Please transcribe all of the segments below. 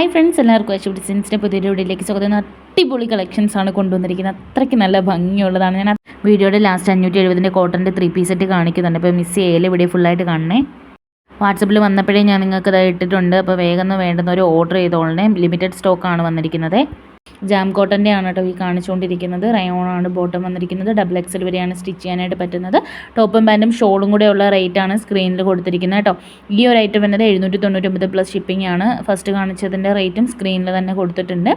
Hi friends എല്ലാവർക്കും അച്ചു ഡിസൈൻസിന്റെ പുതിയ വീഡിയോയിലേക്ക് സ്വാഗതം. അടിപൊളി കളക്ഷൻസ് ആണ് കൊണ്ടുവന്നിരിക്കുന്നത്. അത്രയ്ക്ക് നല്ല ഭംഗിയുള്ളതാണ്. ഞാൻ വീഡിയോയുടെ ലാസ്റ്റ് അഞ്ഞൂറ്റി എഴുപതിന്റെ കോട്ടന്റെ ത്രീ പീസ് സെറ്റ് കാണിക്കുന്നുണ്ട്. അപ്പോൾ മിസ് ചെയ്യൽ വീഡിയോ ഫുള്ളായിട്ട് കാണണേ. വാട്സപ്പിൽ വന്നപ്പോഴേ ഞാൻ നിങ്ങൾക്ക് ഇത് അപ്പോൾ വേഗം വേണ്ടുന്ന ഒരു ഓർഡർ ചെയ്തോളണേ. ലിമിറ്റഡ് സ്റ്റോക്കാണ് വന്നിരിക്കുന്നത്. ജാം കോട്ടന്റെ ആണ് കേട്ടോ ഈ കാണിച്ചുകൊണ്ടിരിക്കുന്നത്. റയോൺ ആണ് ബോട്ടം വന്നിരിക്കുന്നത്. ഡബിൾ എക്സൽ വരെയാണ് സ്റ്റിച്ച് ചെയ്യാനായിട്ട് പറ്റുന്നത്. ടോപ്പും പാന്റും ഷോളും കൂടെ ഉള്ള റേറ്റ് ആണ് സ്ക്രീനിൽ കൊടുത്തിരിക്കുന്നത് കേട്ടോ. ഈ ഒരു ഐറ്റം വന്നത് എഴുന്നൂറ്റി പ്ലസ് ഷിപ്പിംഗ് ആണ്. ഫസ്റ്റ് കാണിച്ചതിന്റെ റേറ്റും സ്ക്രീനിൽ തന്നെ കൊടുത്തിട്ടുണ്ട്.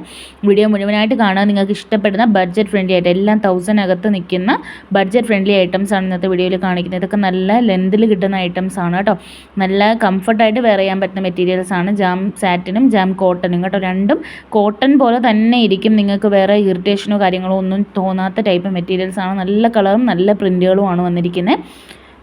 വീഡിയോ മുഴുവനായിട്ട് കാണാൻ നിങ്ങൾക്ക് ഇഷ്ടപ്പെടുന്ന ബഡ്ജറ്റ് ഫ്രണ്ട്ലി ആയിട്ട് എല്ലാം തൗസൻഡ് അകത്ത് നിൽക്കുന്ന ബഡ്ജറ്റ് ഫ്രണ്ട്ലി ഐറ്റംസ് ആണ് ഇന്നത്തെ വീഡിയോയിൽ കാണിക്കുന്നത്. ഇതൊക്കെ നല്ല ലെന്തിൽ കിട്ടുന്ന ഐറ്റംസ് ആണ് കേട്ടോ. നല്ല കംഫർട്ടായിട്ട് വെയർ ചെയ്യാൻ പറ്റുന്ന മെറ്റീരിയൽസ് ആണ്. ജാം സാറ്റിനും ജാം കോട്ടനും കേട്ടോ. രണ്ടും കോട്ടൺ പോലെ തന്നെ ഇരിക്കും നിങ്ങൾക്ക് വേറെ ഇറിറ്റേഷനോ കാര്യങ്ങളോ ഒന്നും തോന്നാത്ത ടൈപ്പ് മെറ്റീരിയൽസ് ആണ്. നല്ല കളറും നല്ല പ്രിന്റുകളും ആണ് വന്നിരിക്കുന്നത്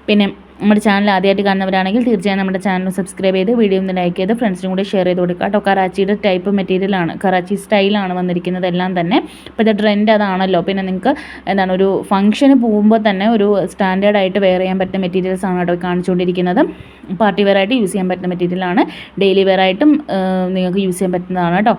പിന്നെ നമ്മുടെ ചാനൽ ആദ്യമായിട്ട് കാണുന്നവരാണെങ്കിൽ തീർച്ചയായും നമ്മുടെ ചാനൽ സബ്സ്ക്രൈബ് ചെയ്ത് വീഡിയോ ഒന്ന് ലൈക്ക് ചെയ്ത് ഫ്രണ്ട്സിനും കൂടി ഷെയർ ചെയ്ത് കൊടുക്കുക കേട്ടോ. കറാച്ചിയുടെ ടൈപ്പ് മെറ്റീരിയലാണ് കറാച്ചി സ്റ്റൈലാണ് വന്നിരിക്കുന്നത് എല്ലാം തന്നെ. ഇപ്പോഴത്തെ ട്രെൻഡ് അതാണല്ലോ. പിന്നെ നിങ്ങൾക്ക് എന്താണ് ഒരു ഫംഗ്ഷന് പോകുമ്പോൾ തന്നെ ഒരു സ്റ്റാൻഡേർഡായിട്ട് വെയർ ചെയ്യാൻ പറ്റുന്ന മെറ്റീരിയൽസ് ആണ് കേട്ടോ കാണിച്ചുകൊണ്ടിരിക്കുന്നത്. പാർട്ടി വെയർ ആയിട്ട് യൂസ് ചെയ്യാൻ പറ്റുന്ന മെറ്റീരിയലാണ് ഡെയിലി വെയർ ആയിട്ടും നിങ്ങൾക്ക് യൂസ് ചെയ്യാൻ പറ്റുന്നതാണ് കേട്ടോ.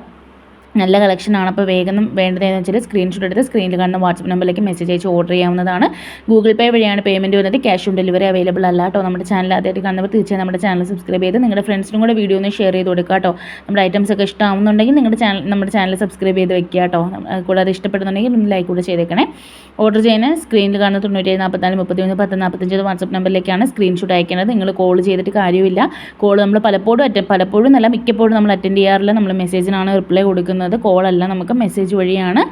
നല്ല കളക്ഷൻ ആണ്. അപ്പോൾ വേഗം വേണ്ടതെന്ന് വെച്ചാൽ സ്ക്രീൻഷോട്ട് എടുത്ത് സ്ക്രീനിൽ കാണുന്ന വാട്സപ്പ് നമ്പറിലേക്ക് മെസ്സേജ് അയച്ച് ഓർഡർ ചെയ്യാവുന്നതാണ്. ഗൂഗിൾ പേ വഴിയാണ് പേയ്മെന്റ് വരുന്നത്. ക്യാഷ് ഓൺ ഡെലിവറി അവൈലബിൾ അല്ല കേട്ടോ നമ്മുടെ ചാനൽ ആദ്യമായിട്ട് കാണുന്നവർ തീർച്ചയായും നമ്മുടെ ചാനൽ സബ്സ്ക്രൈബ് ചെയ്ത് നിങ്ങളുടെ ഫ്രണ്ട്സിനും കൂടെ വീഡിയോ ഒന്ന് ഷെയർ ചെയ്ത് കൊടുക്കുക കേട്ടോ നമ്മുടെ ഐറ്റംസ് ഒക്കെ ഇഷ്ടമാവുന്നുണ്ടെങ്കിൽ നിങ്ങളുടെ ചാനൽ നമ്മുടെ ചാനൽ സബ്സ്ക്രൈബ് ചെയ്ത് വെക്കുക കേട്ടോ കൂടാതെ ഇഷ്ടപ്പെടുന്നുണ്ടെങ്കിൽ ഒന്ന് ലൈക്ക് കൂടെ ചെയ്തേക്കണേ. ഓർഡർ ചെയ്യുന്ന സ്ക്രീനിൽ കാണുന്ന തൊണ്ണൂറ്റി നാൽപ്പത്തിനാല് മുപ്പത്തി മൂന്ന് പത്ത് നാൽപ്പത്തഞ്ച് വാട്സപ്പ് നമ്പറിലേക്കാണ് സ്ക്രീൻഷോട്ട് അയക്കേണ്ടത് നിങ്ങൾ കോൾ ചെയ്തിട്ട് കാര്യമില്ല. കോൾ നമ്മൾ പലപ്പോഴും അറ്റ പലപ്പോഴും നല്ല മിക്കപ്പോഴും നമ്മൾ അറ്റൻഡ് ചെയ്യാറില്ല. നമ്മൾ മെസ്സേജിനാണ് റിപ്ലൈ കൊടുക്കുന്നത്. കോളല്ല നമുക്ക് മെസ്സേജ് വഴിയാണ്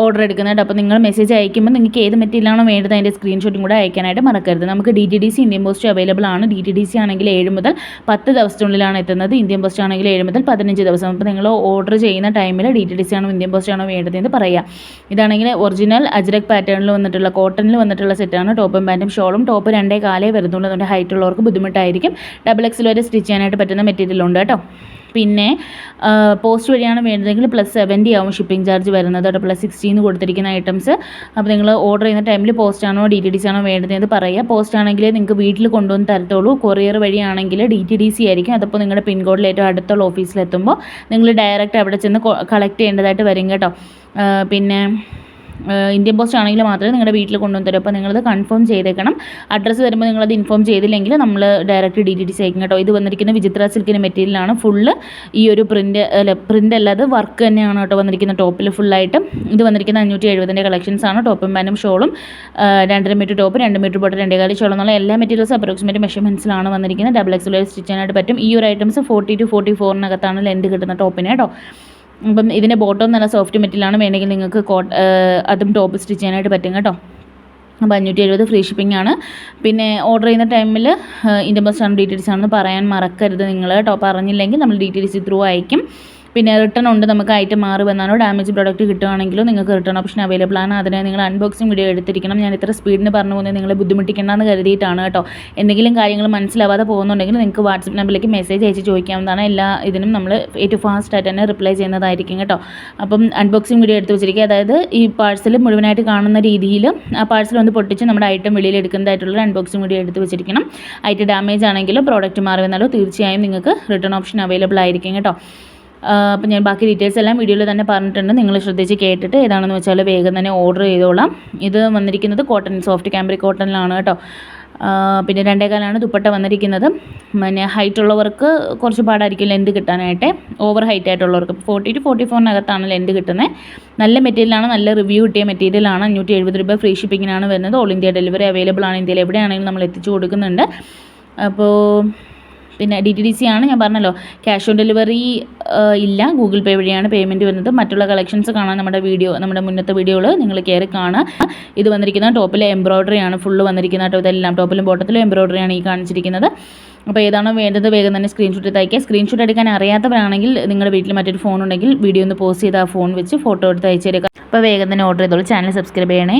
ഓർഡർ എടുക്കുന്നുണ്ട് അപ്പോൾ നിങ്ങൾ മെസ്സേജ് അയക്കുമ്പോൾ നിങ്ങൾക്ക് ഏത് മെറ്റീരിയലാണോ വേണ്ടത് അതിന്റെ സ്ക്രീൻഷോട്ടും കൂടെ അയക്കാനായിട്ട് മറക്കരുത്. നമുക്ക് D T D C Indian post available ആണ്. ഡി ടി ഡി സി ആണെങ്കിൽ ഏഴ് മുതൽ പത്ത് ദിവസത്തിനുള്ളിലാണ് എത്തുന്നത്. ഇന്ത്യൻ പോസ്റ്റ് ആണെങ്കിൽ ഏഴ് മുതൽ പതിനഞ്ച് ദിവസം. അപ്പോൾ നിങ്ങൾ ഓർഡർ ചെയ്യുന്ന ടൈമിൽ ഡി ടി ഡി സി ആണോ ഇന്ത്യൻ പോസ്റ്റ് ആണോ വേണ്ടതെന്ന് പറയാം. ഇതാണെങ്കിൽ ഒറിജിനൽ അജ്രക് പാറ്റേണിൽ വന്നിട്ടുള്ള കോട്ടണിൽ വന്നിട്ടുള്ള സെറ്റാണ് ടോപ്പും പാന്റും ഷോളും ടോപ്പ് രണ്ടേ കാലേ വരുന്നുള്ളൂ. അതുകൊണ്ട് ഹൈറ്റ് ഉള്ളവർക്ക് ബുദ്ധിമുട്ടായിരിക്കും. ഡബിൾ എക്സിൽ വരെ സ്റ്റിച്ച് ചെയ്യാനായിട്ട് പറ്റുന്ന മെറ്റീരിയൽ ഉണ്ട് കേട്ടോ. പിന്നെ പോസ്റ്റ് വഴിയാണ് വേണ്ടതെങ്കിൽ പ്ലസ് സെവന്റി ആവും ഷിപ്പിംഗ് ചാർജ് വരുന്നത്. കേട്ടോ പ്ലസ് സിക്സ്റ്റീന്ന് കൊടുത്തിരിക്കുന്ന ഐറ്റംസ് അപ്പോൾ നിങ്ങൾ ഓർഡർ ചെയ്യുന്ന ടൈമിൽ പോസ്റ്റ് ആണോ ഡി ടി ഡി സി ആണോ വേണ്ടതെന്ന് പറയുക. പോസ്റ്റ് ആണെങ്കിൽ നിങ്ങൾക്ക് വീട്ടിൽ കൊണ്ടുവന്ന് തരത്തുള്ളൂ. കൊറിയർ വഴിയാണെങ്കിൽ ഡി ടി ഡി സി ആയിരിക്കും. അതപ്പോൾ നിങ്ങളുടെ പിൻകോഡിൽ ഏറ്റവും അടുത്തുള്ള ഓഫീസിലെത്തുമ്പോൾ നിങ്ങൾ ഡയറക്റ്റ് അവിടെ ചെന്ന് കളക്ട് ചെയ്യേണ്ടതായിട്ട് വരും കേട്ടോ. പിന്നെ ഇന്ത്യൻ പോസ്റ്റ് ആണെങ്കിൽ മാത്രമേ നിങ്ങളുടെ വീട്ടിൽ കൊണ്ടുവന്ന് തരൂ അപ്പോൾ നിങ്ങളത് കൺഫേം ചെയ്തേക്കണം. അഡ്രസ്സ് വരുമ്പോൾ നിങ്ങളത് ഇൻഫോം ചെയ്തില്ലെങ്കിൽ നമ്മൾ ഡയറക്റ്റ് ഡി ടി ഡി സേക്കും കേട്ടോ. ഇത് വന്നിരിക്കുന്ന വിചിത്ര സിൽക്കിന്റെ മെറ്റീരിയലാണ് ഫുള്ള് ഈ ഒരു പ്രിന്റ് അല്ല പ്രിന്റ് അല്ലാതെ വർക്ക് തന്നെയാണ് കേട്ടോ വന്നിരിക്കുന്ന ടോപ്പിൽ ഫുള്ളായിട്ട് ഇത് വന്നിരിക്കുന്ന അഞ്ഞൂറ്റി എഴുപതിന്റെ കളക്ഷൻസ് ആണ് ടോപ്പും പാനും ഷോളും രണ്ടര മീറ്റർ ടോപ്പ് രണ്ട് മീറ്റർ ബോട്ട് രണ്ടേ കാലി ഷോൾ എന്നുള്ള എല്ലാ മെറ്റീരിയൽസ് അപ്രോക്സിമേറ്റ് മെഷർമെന്റ്സിലാണ് വന്നിരിക്കുന്നത്. ഡബിൾ എക്സ് സ്റ്റിച്ച് ചെയ്യാനായിട്ട് പറ്റും. ഈ ഒരു ഐറ്റംസ് ഫോർട്ടി ടു ഫോർട്ടി ഫോറിനകത്താണ് ലെന്ത് കിട്ടുന്ന ടോപ്പിന് കേട്ടോ. അപ്പം ഇതിന്റെ ബോട്ടം നല്ല സോഫ്റ്റ് മെറ്റീരിയലാണ് വേണമെങ്കിൽ നിങ്ങൾക്ക് കോട്ട് അതും ടോപ്പ് സ്റ്റിച്ച് ചെയ്യാനായിട്ട് പറ്റും കേട്ടോ. അപ്പോൾ അഞ്ഞൂറ്റി എഴുപത് ഫ്രീ ഷിപ്പിംഗ് ആണ്. പിന്നെ ഓർഡർ ചെയ്യുന്ന ടൈമിൽ ബസ് ആണ് ഡീറ്റെയിൽസ് ആണെന്ന് പറയാൻ മറക്കരുത് നിങ്ങൾ കേട്ടോ. പറഞ്ഞില്ലെങ്കിൽ നമ്മൾ ഡീറ്റെയിൽസ് ത്രൂ അയക്കും പിന്നെ റിട്ടേൺ ഉണ്ട് നമുക്ക് ഐറ്റം മാറി വന്നാലോ? ഡാമേജ് പ്രോഡക്റ്റ് കിട്ടുകയാണെങ്കിലും നിങ്ങൾക്ക് റിട്ടേൺ ഓപ്ഷൻ അവൈലബിൾ ആണ്. അതിനെ നിങ്ങൾ അൺബോക്സിംഗ് വീഡിയോ എടുത്തിരിക്കണം. ഞാൻ ഇത്ര സ്പീഡിന് പറഞ്ഞു പോകുന്നത് നിങ്ങളെ ബുദ്ധിമുട്ടിക്കണമെന്ന് കരുതിയിട്ടാണ് കേട്ടോ. എന്തെങ്കിലും കാര്യങ്ങൾ മനസ്സിലാവാതെ പോകുന്നുണ്ടെങ്കിൽ നിങ്ങൾക്ക് വാട്സപ്പ് നമ്പറിലേക്ക് മെസ്സേജ് അയച്ച് ചോദിക്കാവുന്നതാണ്. എല്ലാ ഇതിനും നമ്മൾ ഏറ്റവും ഫാസ്റ്റായിട്ട് തന്നെ റിപ്ലൈ ചെയ്യുന്നതായിരിക്കും കേട്ടോ. അപ്പം അൺബോക്സിംഗ് വീഡിയോ എടുത്ത് വെച്ചിരിക്കുക. അതായത് ഈ പാഴ്സൽ മുഴുവനായിട്ട് കാണുന്ന രീതിയിൽ ആ പാഴ്സൽ ഒന്ന് പൊട്ടിച്ച് നമ്മുടെ ഐറ്റം വെളിയിൽ എടുക്കുന്നതായിട്ടുള്ള അൺബോക്സിംഗ് വീഡിയോ എടുത്ത് വെച്ചിരിക്കണം. ഐറ്റം ഡാമേജ് ആണെങ്കിലും പ്രോഡക്റ്റ് മാറി വന്നാലോ തീർച്ചയായും നിങ്ങൾക്ക് റിട്ടേൺ ഓപ്ഷൻ അവൈലബിൾ ആയിരിക്കും കേട്ടോ. അപ്പോൾ ഞാൻ ബാക്കി ഡീറ്റെയിൽസ് എല്ലാം വീഡിയോയിൽ തന്നെ പറഞ്ഞിട്ടുണ്ട്. നിങ്ങൾ ശ്രദ്ധിച്ച് കേട്ടിട്ട് ഏതാണെന്ന് വെച്ചാൽ വേഗം തന്നെ ഓർഡർ ചെയ്തോളാം. ഇത് വന്നിരിക്കുന്നത് കോട്ടൺ സോഫ്റ്റ് ക്യാമ്പറി കോട്ടണിലാണ് കേട്ടോ. പിന്നെ രണ്ടേകാലാണ് ദുപ്പട്ട വന്നിരിക്കുന്നത്. പിന്നെ ഹൈറ്റ് ഉള്ളവർക്ക് കുറച്ച് പാടായിരിക്കും ലെന്ത് കിട്ടാനായിട്ട്. ഓവർ ഹൈറ്റ് ആയിട്ടുള്ളവർക്ക് ഫോർട്ടി ടു ഫോർട്ടി ഫോറിനകത്താണ് ലെന്ത് കിട്ടുന്നത്. നല്ല മെറ്റീരിയലാണ് നല്ല റിവ്യൂ കിട്ടിയ മെറ്റീരിയലാണ് അഞ്ഞൂറ്റി എഴുപത് രൂപ ഫ്രീ ഷിപ്പിങ്ങിനാണ് വരുന്നത്. ഓൾ ഇന്ത്യ ഡെലിവറി അവൈലബിൾ ആണ്. ഇന്ത്യയിൽ എവിടെയാണെങ്കിലും നമ്മൾ എത്തിച്ചു കൊടുക്കുന്നുണ്ട്. അപ്പോൾ പിന്നെ ഡി ടി ഡി സി ആണ് ഞാൻ പറഞ്ഞല്ലോ. ക്യാഷ് ഓൺ ഡെലിവറി ഇല്ല. ഗൂഗിൾ പേ വഴിയാണ് പേയ്മെന്റ് വരുന്നത്. മറ്റുള്ള കളക്ഷൻസ് കാണാൻ നമ്മുടെ വീഡിയോ നമ്മുടെ മുന്നത്തെ വീഡിയോകൾ നിങ്ങൾ കയറി കാണുക ഇത് വന്നിരിക്കുന്ന ടോപ്പിലെ എംബ്രോയ്ഡറി ആണ്. ഫുള്ള് വന്നിരിക്കുന്ന കേട്ടോ ഇതെല്ലാം ടോപ്പിലും ബോട്ടത്തിലും എംബ്രോയ്ഡറി ആണ് ഈ കാണിച്ചിരിക്കുന്നത്. അപ്പോൾ ഏതാണോ വേണ്ടത് വേഗം തന്നെ സ്ക്രീൻഷോട്ട് തയ്ക്കുക സ്ക്രീൻഷോട്ട് എടുക്കാൻ അറിയാത്തവരാണെങ്കിൽ നിങ്ങളുടെ വീട്ടിൽ മറ്റൊരു ഫോൺ ഉണ്ടെങ്കിൽ വീഡിയോ ഒന്ന് പോസ്റ്റ് ചെയ്ത് ആ ഫോൺ വെച്ച് ഫോട്ടോ എടുത്ത് അയച്ചു തരിക. അപ്പോൾ വേഗം തന്നെ ഓർഡർ ചെയ്തോളൂ. ചാനൽ സബ്സ്ക്രൈബ് ചെയ്യണേ.